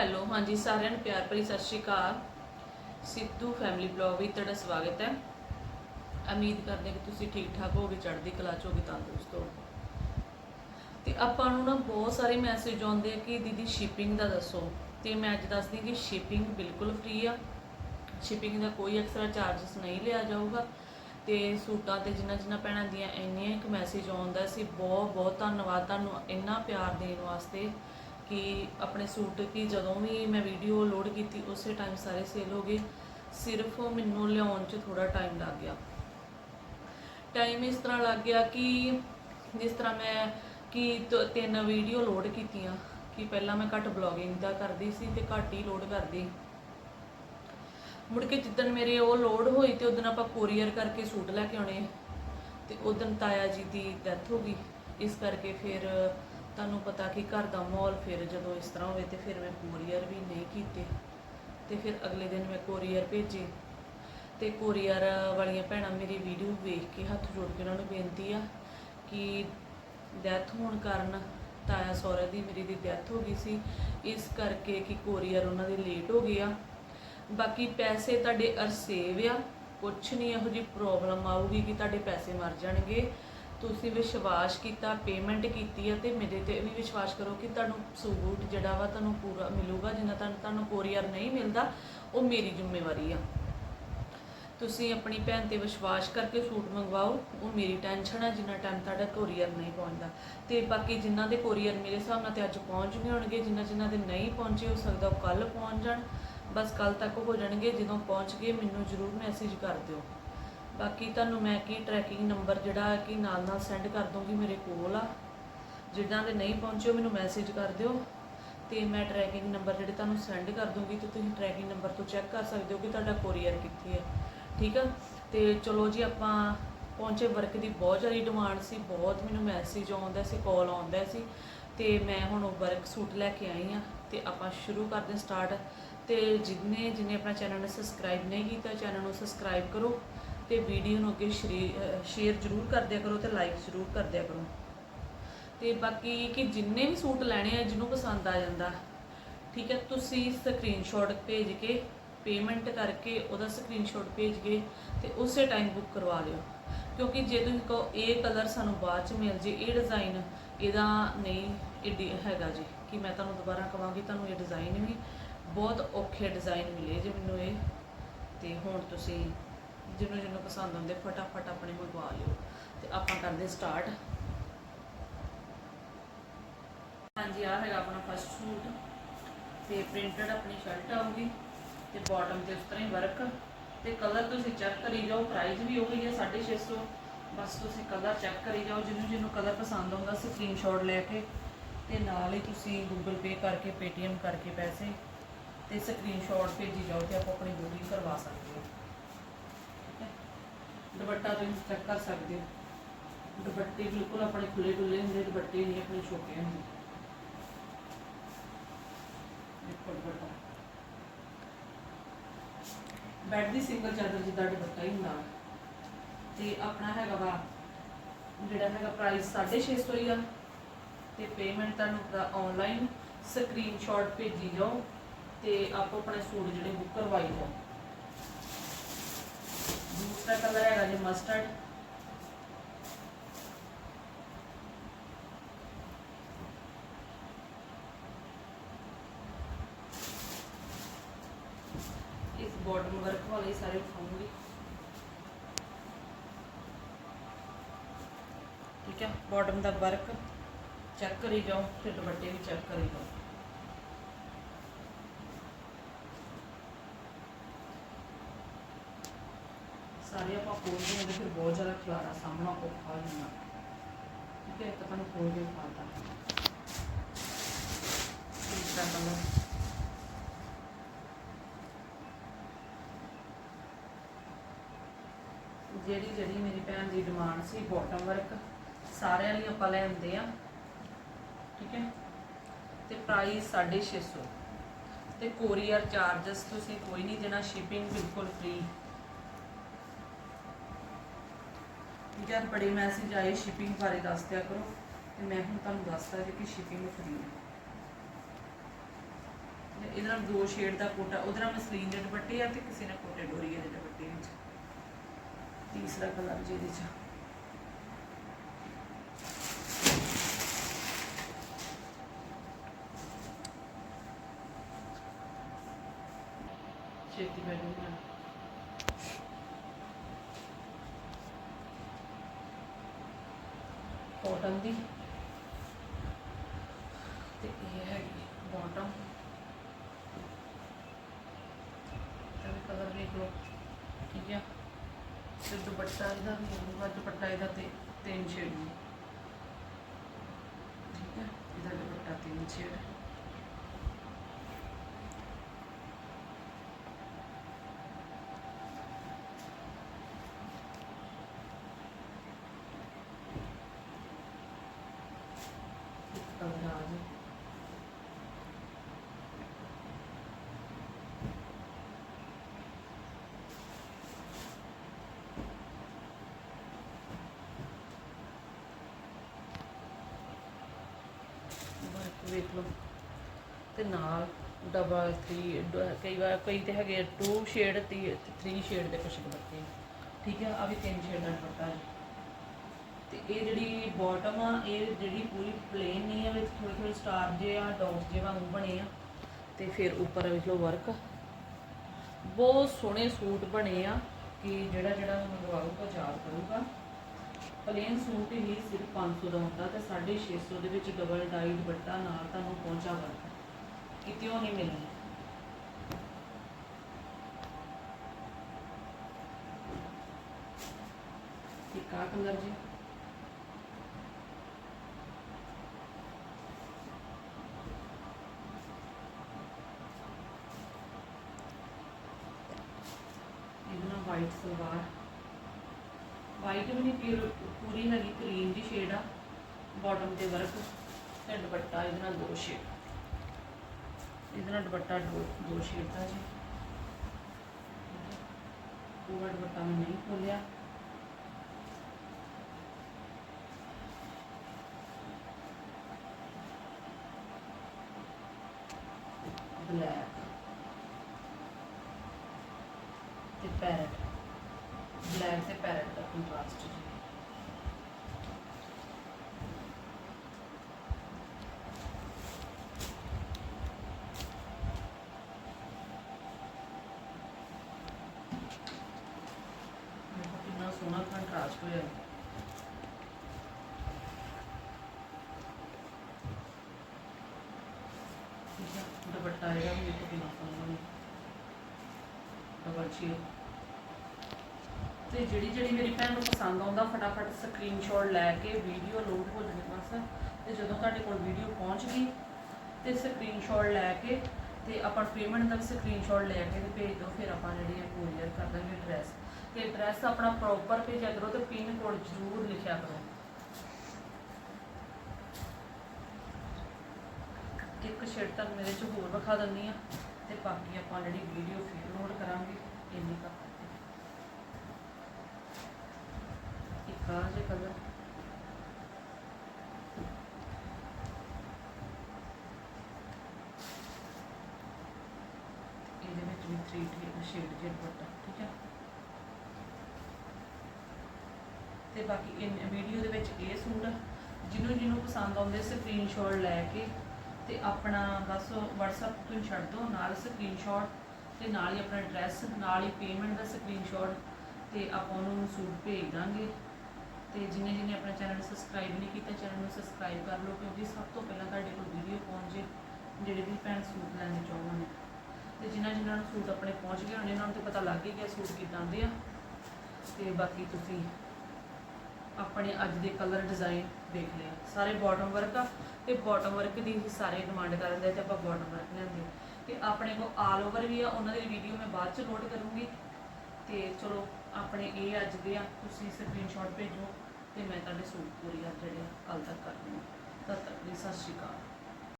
Hello, ਹਾਂਜੀ, ਸਾਰਿਆਂ ਨੂੰ ਪਿਆਰ ਭਰੀ ਸਤਿ ਸ਼੍ਰੀ ਅਕਾਲ। ਸਿੱਧੂ ਫੈਮਿਲੀ ਬਲੌਗ ਵਿੱਚ ਤੁਹਾਡਾ ਸਵਾਗਤ ਹੈ। ਉਮੀਦ ਕਰਦੇ ਕਿ ਤੁਸੀਂ ਠੀਕ ਠਾਕ ਹੋਗੇ ਚੜ੍ਹਦੀ ਕਲਾ ਚ ਹੋਗੇ ਤੰਦਰੁਸਤ ਹੋ ਤੇ ਆਪਾਂ ਨੂੰ ਨਾ ਬਹੁਤ ਸਾਰੇ ਮੈਸੇਜ ਆਉਂਦੇ ਆ ਕਿ ਦੀਦੀ ਸ਼ਿਪਿੰਗ ਦਾ ਦੱਸੋ। ਤੇ ਮੈਂ ਅੱਜ ਦੱਸਦੀ ਕਿ ਸ਼ਿਪਿੰਗ ਬਿਲਕੁਲ ਫ੍ਰੀ ਆ। ਸ਼ਿਪਿੰਗ ਦਾ ਕੋਈ ਐਕਸਟਰਾ ਚਾਰजेस ਨਹੀਂ ਲਿਆ ਜਾਊਗਾ। ਤੇ ਸੂਟਾਂ ਤੇ ਜਿੰਨਾ ਜਿੰਨਾ ਭੈਣਾਂ ਦੀਆਂ ਇੰਨੀਆਂ ਇੱਕ ਮੈਸੇਜ ਆਉਂਦਾ ਸੀ ਬਹੁਤ ਬਹੁਤ ਧੰਨਵਾਦ ਤੁਹਾਨੂੰ ਇੰਨਾ ਪਿਆਰ ਦੇਣ ਵਾਸਤੇ। ਕਿ ਆਪਣੇ ਸੂਟ ਕਿ ਜਦੋਂ ਵੀ ਮੈਂ ਵੀਡੀਓ ਲੋਡ ਕੀਤੀ, ਉਸੇ ਟਾਈਮ ਸਾਰੇ ਸੇਲ ਹੋ ਗਏ। ਸਿਰਫ ਮੈਨੂੰ ਲਿਆਉਣ 'ਚ ਥੋੜਾ ਟਾਈਮ ਲੱਗ ਗਿਆ। ਟਾਈਮ ਇਸ ਤਰ੍ਹਾਂ ਲੱਗ ਗਿਆ ਕਿ ਜਿਸ ਤਰ੍ਹਾਂ ਮੈਂ ਕਿ ਤਿੰਨ ਵੀਡੀਓ ਲੋਡ ਕੀਤੀਆਂ, ਕਿ ਪਹਿਲਾਂ ਮੈਂ ਘੱਟ ਬਲੌਗਿੰਗ ਦਾ ਕਰਦੀ ਸੀ ਤੇ ਘੱਟ ਹੀ ਲੋਡ ਕਰਦੀ। ਮੁੜ ਕੇ ਜਿੱਦਣ ਮੇਰੇ ਉਹ ਲੋਡ ਹੋਈ ਤੇ ਉਦੋਂ ਆਪਾਂ ਕੋਰੀਅਰ ਕਰਕੇ ਸੂਟ ਲੈ ਕੇ ਆਉਣੇ। ਤੇ ਉਦੋਂ ਤਾਇਆ ਜੀ ਦੀ ਡੈਥ ਹੋ ਗਈ। ਇਸ ਕਰਕੇ ਫਿਰ ਤੁਹਾਨੂੰ ਪਤਾ ਕਿ ਘਰ ਦਾ ਮਾਹੌਲ ਫਿਰ ਜਦੋਂ ਇਸ ਤਰ੍ਹਾਂ ਹੋਵੇ ਤੇ ਫਿਰ ਮੈਂ ਕੋਰੀਅਰ ਵੀ ਨਹੀਂ ਕੀਤੇ। ਤੇ ਫਿਰ ਅਗਲੇ ਦਿਨ ਮੈਂ ਕੋਰੀਅਰ ਭੇਜੇ। ਤੇ ਕੋਰੀਅਰ ਵਾਲੀਆਂ ਭੈਣਾਂ ਮੇਰੀ ਵੀਡੀਓ ਵੇਖ ਕੇ ਹੱਥ ਜੋੜ ਕੇ ਉਹਨਾਂ ਨੂੰ ਬੇਨਤੀ ਆ ਕਿ ਡੈਥ ਹੋਣ ਕਾਰਨ ਤਾਇਆ ਸਹੁਰੇ ਦੀ ਮੇਰੀ ਦੀ ਡੈਥ ਹੋ ਗਈ ਸੀ। ਇਸ ਕਰਕੇ ਕਿ ਕੋਰੀਅਰ ਉਹਨਾਂ ਦੇ ਲੇਟ ਹੋ ਗਿਆ ਬਾਕੀ ਪੈਸੇ ਤੁਹਾਡੇ ਅਰਸੇਵ ਆ। ਕੁਛ ਨਹੀਂ ਇਹੋ ਜੀ ਪ੍ਰੋਬਲਮ ਆਊਗੀ ਕਿ ਤੁਹਾਡੇ ਪੈਸੇ ਮਰ ਜਾਣਗੇ। ਤੁਸੀਂ ਵਿਸ਼ਵਾਸ ਕੀਤਾ ਪੇਮੈਂਟ ਕੀਤੀ ਹੈ ਤੇ ਮੇਰੇ ਤੇ ਵੀ ਵਿਸ਼ਵਾਸ ਕਰੋ ਕਿ ਤੁਹਾਨੂੰ ਸੂਟ ਜਿਹੜਾ ਵਾ ਤੁਹਾਨੂੰ ਪੂਰਾ ਮਿਲੂਗਾ, ਜਿੰਨਾ ਤੁਹਾਨੂੰ ਤੁਹਾਨੂੰ ਕੋਰੀਅਰ ਨਹੀਂ ਮਿਲਦਾ, ਉਹ ਮੇਰੀ ਜ਼ਿੰਮੇਵਾਰੀ ਆ। ਤੁਸੀਂ ਆਪਣੀ ਭੈਣ ਤੇ ਵਿਸ਼ਵਾਸ ਕਰਕੇ ਸੂਟ ਮੰਗਵਾਓ, ਉਹ ਮੇਰੀ ਟੈਨਸ਼ਨ ਹੈ ਜਿੰਨਾ ਟਾਈਮ ਤੁਹਾਡਾ ਕੋਰੀਅਰ ਨਹੀਂ ਪਹੁੰਚਦਾ। ਤੇ ਬਾਕੀ ਜਿਨ੍ਹਾਂ ਦੇ ਕੋਰੀਅਰ ਮੇਰੇ ਹਿਸਾਬ ਨਾਲ ਤੇ ਅੱਜ ਪਹੁੰਚ ਗਏ ਹੋਣਗੇ ਜਿਨ੍ਹਾਂ ਜਿਨ੍ਹਾਂ ਦੇ ਨਹੀਂ ਪਹੁੰਚੇ, ਹੋ ਸਕਦਾ ਉਹ ਕੱਲ ਪਹੁੰਚ ਜਾਣ। ਬਸ ਕੱਲ ਤੱਕ ਹੋ ਜਾਣਗੇ, ਜਦੋਂ ਪਹੁੰਚ ਗਏ, ਮੈਨੂੰ ਜ਼ਰੂਰ ਮੈਸੇਜ ਕਰ ਦਿਓ। ਬਾਕੀ ਤੁਹਾਨੂੰ ਮੈਂ ਕੀ ਟਰੈਕਿੰਗ ਨੰਬਰ ਜਿਹੜਾ ਕਿ ਨਾਲ ਨਾਲ ਸੈਂਡ ਕਰ ਦੂੰਗੀ ਮੇਰੇ ਕੋਲ ਆ। ਜਿਨ੍ਹਾਂ ਦੇ ਨਹੀਂ ਪਹੁੰਚੇ ਮੈਨੂੰ ਮੈਸੇਜ ਕਰ ਦਿਓ। ਤੇ ਮੈਂ ਟਰੈਕਿੰਗ ਨੰਬਰ ਜਿਹੜੇ ਤੁਹਾਨੂੰ ਸੈਂਡ ਕਰ ਦੂੰਗੀ ਤੇ ਤੁਸੀਂ ਟਰੈਕਿੰਗ ਨੰਬਰ ਤੋਂ ਚੈੱਕ ਕਰ ਸਕਦੇ ਹੋ ਕਿ ਤੁਹਾਡਾ ਕੋਰੀਅਰ ਕਿੱਥੇ ਹੈ ਠੀਕ ਆ? ਤੇ ਚਲੋ ਜੀ ਆਪਾਂ ਪਹੁੰਚੇ ਵਰਕ ਦੀ ਬਹੁਤ ਜ਼ਿਆਦਾ ਡਿਮਾਂਡ ਸੀ, ਬਹੁਤ ਮੈਨੂੰ ਮੈਸੇਜ ਆਉਂਦਾ ਸੀ ਕਾਲ ਆਉਂਦਾ ਸੀ। ਤੇ ਮੈਂ ਹੁਣ ਉਹ ਵਰਕ ਸੂਟ ਲੈ ਕੇ ਆਈ ਆ ਤੇ ਆਪਾਂ ਸ਼ੁਰੂ ਕਰਦੇ ਸਟਾਰਟ ਤੇ ਜਿੰਨੇ ਜਿੰਨੇ ਆਪਣਾ ਚੈਨਲ ਨੂੰ ਸਬਸਕ੍ਰਾਈਬ ਨਹੀਂ ਕੀਤਾ ਚੈਨਲ ਨੂੰ ਸਬਸਕ੍ਰਾਈਬ ਕਰੋ। ਤੇ ਵੀਡੀਓ ਨੂੰ ਅੱਗੇ ਸ਼ੇਅਰ ਜ਼ਰੂਰ ਕਰ ਦਿਆ ਕਰੋ ਤੇ ਲਾਈਕ ਜ਼ਰੂਰ ਕਰ ਦਿਆ ਕਰੋ। ਤੇ ਬਾਕੀ ਕਿ ਜਿੰਨੇ ਵੀ ਸੂਟ ਲੈਣੇ ਆ, ਜਿਹਨੂੰ ਪਸੰਦ ਆ ਜਾਂਦਾ, ਠੀਕ ਹੈ, ਤੁਸੀਂ ਸਕਰੀਨਸ਼ਾਟ ਭੇਜ ਕੇ ਪੇਮੈਂਟ ਕਰਕੇ ਉਹਦਾ ਸਕਰੀਨਸ਼ਾਟ ਭੇਜ ਕੇ ਤੇ ਉਸੇ ਟਾਈਮ ਬੁੱਕ ਕਰਵਾ ਲਿਓ। ਕਿਉਂਕਿ ਜੇ ਤੁਸੀਂ ਕਹੋ ਇਹ ਕਲਰ ਸਾਨੂੰ ਬਾਅਦ ਚ ਮਿਲ ਜੇ ਇਹ ਡਿਜ਼ਾਈਨ ਇਹਦਾ ਨਹੀਂ ਏਡੀ ਹੈਗਾ ਜੀ, ਕਿ ਮੈਂ ਤੁਹਾਨੂੰ ਦੁਬਾਰਾ ਕਵਾਂਗੀ, ਤੁਹਾਨੂੰ ਇਹ ਡਿਜ਼ਾਈਨ ਵੀ ਬਹੁਤ ਔਖੇ ਡਿਜ਼ਾਈਨ ਮਿਲੇ ਜੇ ਮੈਨੂੰ ਇਹ। ਤੇ ਹੁਣ ਤੁਸੀਂ ਜਿਹਨੂੰ ਜਿਹਨੂੰ ਪਸੰਦ ਆਉਂਦੇ, ਫਟਾਫਟ ਆਪਣੇ ਮੰਗਵਾ ਲਿਓ ਤੇ ਆਪਾਂ ਕਰਦੇ ਸਟਾਰਟ ਹਾਂਜੀ ਆ ਹੈਗਾ ਆਪਣਾ ਫਸਟ ਸੂਟ। ਤੇ ਪ੍ਰਿੰਟਡ ਆਪਣੀ ਸ਼ਰਟ ਆਊਗੀ ਤੇ ਬਾਟਮ ਤੇ ਉਸ ਤਰ੍ਹਾਂ ਹੀ ਵਰਕ ਤੇ ਕਲਰ ਤੁਸੀਂ ਚੈੱਕ ਕਰੀ ਜਾਓ ਪ੍ਰਾਈਸ ਵੀ ਉਹੀ ਹੈ 650 ਬਸ ਤੁਸੀਂ ਕਲਰ ਚੈੱਕ ਕਰੀ ਜਾਓ, ਜਿਹਨੂੰ ਜਿਹਨੂੰ ਕਲਰ ਪਸੰਦ ਆਉਂਦਾ ਸਕਰੀਨਸ਼ਾਟ ਲੈ ਕੇ। ਤੇ ਨਾਲ ਹੀ ਤੁਸੀਂ ਗੂਗਲ ਪੇ ਕਰਕੇ ਪੇਟੀਐਮ ਕਰਕੇ ਪੈਸੇ ਤੇ ਸਕਰੀਨਸ਼ਾਟ ਭੇਜੀ ਜਾਓ ਤੇ ਆਪਾਂ ਆਪਣੀ ਬੁਕਿੰਗ ਕਰਵਾ ਸਕਦੇ ਦੁਪੱਟਾ ਤੁਸੀਂ ਚੈੱਕ ਕਰ ਸਕਦੇ ਹੋ। ਦੁਪੱਟੇ ਬਿਲਕੁਲ ਆਪਣੇ ਖੁੱਲੇ ਡੁੱਲੇ ਹੁੰਦੇ, ਦੁਪੱਟੇ ਨਹੀਂ, ਆਪਣੇ ਛੋਟੇ ਹੁੰਦੇ। ਦੇਖੋ ਦੁਪੱਟਾ। ਬੈੱਡ ਦੀ ਸਿੰਗਲ ਚਾਦਰ ਜਿੱਦਾਂ ਦੁਪੱਟਾ ਹੀ ਹੁੰਦਾ ਤੇ ਆਪਣਾ ਹੈਗਾ ਵਾ, ਜਿਹੜਾ ਹੈਗਾ ਪ੍ਰਾਈਸ 650 ਹੀ ਆ। ਤੇ ਪੇਮੈਂਟ ਤੁਹਾਨੂੰ ਆਨਲਾਈਨ ਸਕਰੀਨਸ਼ਾਟ ਭੇਜੀ ਜਾਓ ਤੇ ਆਪੋ ਆਪਣੇ ਸੂਟ ਜਿਹੜੇ ਬੁੱਕ ਕਰਵਾਈ ਜਾਓ। ਦੂਸਰਾ ਕਲਰ ਹੈਗਾ ਜੀ ਮਸਟਰਡ ਇਸ ਬਾਟਮ ਵਰਕ ਵਾਲੇ ਸਾਰੇ ਉਠਾਉਂਗੀ ਠੀਕ ਹੈ ਬਾਟਮ ਦਾ ਵਰਕ ਚੈੱਕ ਕਰੀ ਜਾਓ ਤੇ ਦੁਪੱਟੇ ਵੀ ਚੈੱਕ ਕਰੀ ਜਾਓ ਸਾਰੇ ਆਪਾਂ ਖੋਲਦੇ ਹਾਂ ਤੇ ਫਿਰ ਬਹੁਤ ਜ਼ਿਆਦਾ ਖਲਾਰਾ ਸਾਹਮਣਾ ਔਖਾ ਹੋ ਜਾਂਦਾ। ਠੀਕ ਹੈ, ਇੱਕ ਤੁਹਾਨੂੰ ਖੋਲ ਕੇ ਦਿਖਾਤਾ ਤੀਸਰਾ ਕਲਰ ਜਿਹੜੀ ਜਿਹੜੀ ਮੇਰੀ ਭੈਣ ਦੀ ਡਿਮਾਂਡ ਸੀ ਬਾਟਮ ਵਰਕ ਸਾਰਿਆਂ ਲਈ ਆਪਾਂ ਲੈ ਆਉਂਦੇ ਆ ਠੀਕ ਹੈ, ਤੇ ਪ੍ਰਾਈਸ 650 ਤੇ ਕੋਰੀਅਰ ਚਾਰजेस ਤੁਸੀਂ ਕੋਈ ਨਹੀਂ ਦੇਣਾ ਸ਼ਿਪਿੰਗ ਬਿਲਕੁਲ ਫ੍ਰੀ ਜਦ ਬੜੇ ਮੈਸੇਜ ਆਏ ਸ਼ਿਪਿੰਗ ਬਾਰੇ ਦੱਸ ਦਿਆ ਕਰੋ ਤੇ ਮੈਂ ਹੁਣ ਤੁਹਾਨੂੰ ਦੱਸਦਾ ਕਿ ਸ਼ਿਪਿੰਗ ਫ੍ਰੀ ਹੈ। ਇਹਦੇ ਨਾਲ ਦੋ ਸ਼ੇਡ ਦਾ ਕੋਟਾ, ਉਹਦੇ ਨਾਲ ਮਸਲੀਨ ਦੇ ਦੁਪੱਟੇ ਆ ਤੇ ਕਿਸੇ ਨਾਲ ਕੋਟੇ ਡੋਰੀਏ ਦੇ ਦੁਪੱਟੇ ਵਿੱਚ। ਤੀਸਰਾ ਕਲਰ ਜਿਹਦੇ ਚ। ਛੇਤੀ ਬੈਠ। ਜਾਣਾ ਦੀ ਤੇ ਇਹ ਹੈਗੀ ਬਾਟਮ ਤੇ ਕਲਰ ਵੇਖ ਲਓ, ਠੀਕ ਹੈ ਤੇ ਦੁਪੱਟਾ ਇਹਦਾ ਵੀ ਹੋਊਗਾ, ਦੁਪੱਟਾ ਇਹਦਾ ਤੇ ਤਿੰਨ ਸ਼ੇਡ ਨੇ। ਠੀਕ ਹੈ ਇਹਦਾ ਦੁਪੱਟਾ ਤਿੰਨ ਸ਼ੇਡ ਇੱਕ ਕਲਰ ਆ ਜੀ ਵਰਕ ਲਓ। ਤੇ ਨਾਲ ਡਬਲ 3 ਕਈ ਵਾਰ ਕਈ ਤੇ ਹੈਗੇ 2 ਸ਼ੇਡ 3 ਸ਼ੇਡ ਦੇ ਕੁਛ ਦੁਪੱਟੇ ਠੀਕ ਹੈ ਆ ਵੀ ਤਿੰਨ ਸ਼ੇਡ ਦਾ ਦੁਪੱਟਾ ਜੀ। ਤੇ ਇਹ ਜਿਹੜੀ ਬਾਟਮ ਆ, ਇਹ ਜਿਹੜੀ ਪੂਰੀ ਪਲੇਨ ਨਹੀਂ ਹੈ ਵਿੱਚ ਥੋੜੇ ਥੋੜੇ ਸਟਾਰ ਜੇ ਆ ਡੌਟਸ ਜੇ ਵਾਂਗੂ ਬਣੇ ਆ। ਤੇ ਫਿਰ ਉੱਪਰ ਵੇਖ ਲਓ ਵਰਕ ਬਹੁਤ ਸੋਹਣੇ ਸੂਟ ਬਣੇ ਆ ਕਿ ਜਿਹੜਾ ਜਿਹੜਾ ਮੰਗਵਾਊਗਾ, ਯਾਦ ਕਰੂਗਾ। ਪਲੇਨ ਸੂਟ ਹੀ ਸਿਰਫ 500 ਦਾ ਹੁੰਦਾ ਤੇ 650 ਦੇ ਵਿੱਚ ਡਬਲ ਡਾਈ ਦੁਪੱਟਾ ਨਾਲ ਤੁਹਾਨੂੰ ਪਹੁੰਚਾ ਵਰਕ ਕਿਤਿਓਂ ਨਹੀਂ ਮਿਲਣਾ। ਇੱਕ ਆਹ ਕਲਰ ਜੀ। ਵਾਈਟ ਸਲਵਾਰ। ਵਾਈਟ ਵੀ ਨਹੀਂ ਪਿਓਰ ਪੂਰੀ ਹੈਗੀ ਕਰੀਮ ਦੀ ਸ਼ੇਡ ਆ। ਬਾਟਮ ਤੇ ਵਰਕ ਤੇ ਦੁਪੱਟਾ ਇਹਦੇ ਨਾਲ ਦੋ ਸ਼ੇਡ ਇਹਦੇ ਨਾਲ ਦੁਪੱਟਾ ਦੋ ਦੋ ਸ਼ੇਡ ਦਾ ਜੀ। ਪੂਰਾ ਦੁਪੱਟਾ ਮੈਂ ਨਹੀਂ ਖੋਲਿਆ ਬਲੈਕ ਤੇ ਪੈਰਟ ਬਲੈਕ ਤੇ ਪੈਰਟ ਦਾ ਕੰਟਰਾਸਟ ਜੀ ਦੇਖੋ ਕਿੰਨਾ ਸੋਹਣਾ ਕੰਟਰਾਸਟ ਹੋਇਆ ਹੈ। ਠੀਕ ਹੈ ਦੁਪੱਟਾ ਵੀ ਦੇਖੋ ਕਿੰਨਾ ਸੋਹਣਾ ਹੈ ਡਬਲ ਤੇ ਜਿਹੜੀ ਜਿਹੜੀ ਮੇਰੀ ਭੈਣ ਨੂੰ ਪਸੰਦ ਆਉਂਦਾ, ਫਟਾਫਟ ਸਕਰੀਨਸ਼ਾਟ ਲੈ ਕੇ ਵੀਡੀਓ ਲੋਡ ਹੋ ਜਾਵੇ ਬਸ। ਤੇ ਜਦੋਂ ਤੁਹਾਡੇ ਕੋਲ ਵੀਡੀਓ ਪਹੁੰਚ ਗਈ, ਤੇ ਸਕਰੀਨਸ਼ਾਟ ਲੈ ਕੇ ਤੇ ਆਪਾਂ ਪੇਮੈਂਟ ਦਾ ਵੀ ਸਕਰੀਨਸ਼ਾਟ ਲੈ ਕੇ ਤੇ ਭੇਜ ਦਿਓ, ਫਿਰ ਆਪਾਂ ਜਿਹੜੀ ਹੈ ਕੋਰੀਅਰ ਕਰ ਦਾਂਗੇ ਐਡਰੈਸ ਤੇ ਐਡਰੈਸ ਆਪਣਾ ਪ੍ਰੋਪਰ ਭੇਜਿਆ ਕਰੋ ਤੇ ਪਿਨ ਕੋਡ ਜ਼ਰੂਰ ਲਿਖਿਆ ਕਰੋ ਇੱਕ ਸ਼ੇਡ ਤੱਕ ਮੇਰੇ ਚ ਹੋਰ ਵਿਖਾ ਦਿੰਦੀ ਆ ਤੇ ਬਾਕੀ ਆਪਾਂ ਜਿਹੜੀ ਵੀਡੀਓ ਫਿਰ ਲੋਡ ਕਰਾਂਗੇ, ਇੰਨੀ ਕੁ ਇੱਕ ਆ ਜੇ ਕਲਰ ਇਹਦੇ ਵਿੱਚ ਵੀ 3 ਸ਼ੇਡ ਜੇ ਦੁਪੱਟਾ, ਠੀਕ ਹੈ ਤੇ ਬਾਕੀ ਇਨ ਵੀਡੀਓ ਦੇ ਵਿੱਚ ਇਹ ਸੂਟ ਜਿਹਨੂੰ ਜਿਹਨੂੰ ਪਸੰਦ ਆਉਂਦੇ ਸਕਰੀਨਸ਼ਾਟ ਲੈ ਕੇ ਤੇ ਆਪਣਾ ਬਸ WhatsApp ਤੋਂ ਛੱਡ ਦਿਓ ਨਾਲ ਸਕਰੀਨਸ਼ਾਟ ਤੇ ਨਾਲ ਹੀ ਆਪਣਾ ਐਡਰੈਸ ਨਾਲ ਹੀ ਪੇਮੈਂਟ ਦਾ ਸਕਰੀਨਸ਼ਾਟ ਤੇ ਆਪਾਂ ਉਹਨੂੰ ਸੂਟ ਭੇਜ ਦਾਂਗੇ। ਤੇ ਜਿਨੇ ਜਿਨੇ ਆਪਣਾ ਚੈਨਲ ਸਬਸਕ੍ਰਾਈਬ ਨਹੀਂ ਕੀਤਾ ਚੈਨਲ ਨੂੰ ਸਬਸਕ੍ਰਾਈਬ ਕਰ ਲਓ, ਕਿਉਂਕਿ ਸਭ ਤੋਂ ਪਹਿਲਾਂ ਤੁਹਾਡੇ ਕੋਲ ਵੀਡੀਓ ਪਹੁੰਚ ਜੇ ਜਿਹੜੇ ਵੀ ਭੈਣ ਸੂਟ ਲੈਣੇ ਚਾਹੁੰਦੇ ਨੇ। ਤੇ ਜਿਨ੍ਹਾਂ ਜਿਨ੍ਹਾਂ ਨੂੰ ਸੂਟ ਆਪਣੇ ਪਹੁੰਚ ਗਏ ਹੋਣੇ, ਉਹਨਾਂ ਨੂੰ ਤੇ ਪਤਾ ਲੱਗ ਹੀ ਗਿਆ ਸੂਟ ਕਿੱਦਾਂ ਦੇ ਆ। ਤੇ ਬਾਕੀ ਤੁਸੀਂ ਆਪਣੇ ਅੱਜ ਦੇ ਕਲਰ ਡਿਜ਼ਾਈਨ ਦੇਖ ਲਿਆ। ਸਾਰੇ ਬਾਟਮ ਵਰਕ ਆ ਤੇ ਬਾਟਮ ਵਰਕ ਦੀ ਹੀ ਸਾਰੇ ਡਿਮਾਂਡ ਕਰਦੇ ਤੇ ਆਪਾਂ ਬਾਟਮ ਵਰਕ ਲੈਂਦੇ ਤੇ ਆਪਣੇ ਕੋਲ ਆਲ ਓਵਰ ਵੀ ਆ, ਉਹਨਾਂ ਦੀ ਵੀਡੀਓ ਮੈਂ ਬਾਅਦ ਚ ਲੋਡ ਕਰੂੰਗੀ। ਤੇ ਚਲੋ, ਆਪਣੇ ਇਹ ਅੱਜ ਦੇ ਆ, ਤੁਸੀਂ ਸਕਰੀਨਸ਼ਾਟ ਭੇਜੋ ਤੇ ਮੈਂ ਤੁਹਾਡੇ ਸੂਟ ਪੂਰੀ ਆ ਜਿਹੜੇ ਕੱਲ ਤੱਕ ਕਰ ਦੂੰਗੀ ਤਦ ਤੱਕ ਲਈ ਸਤਿ ਸ਼੍ਰੀ ਅਕਾਲ।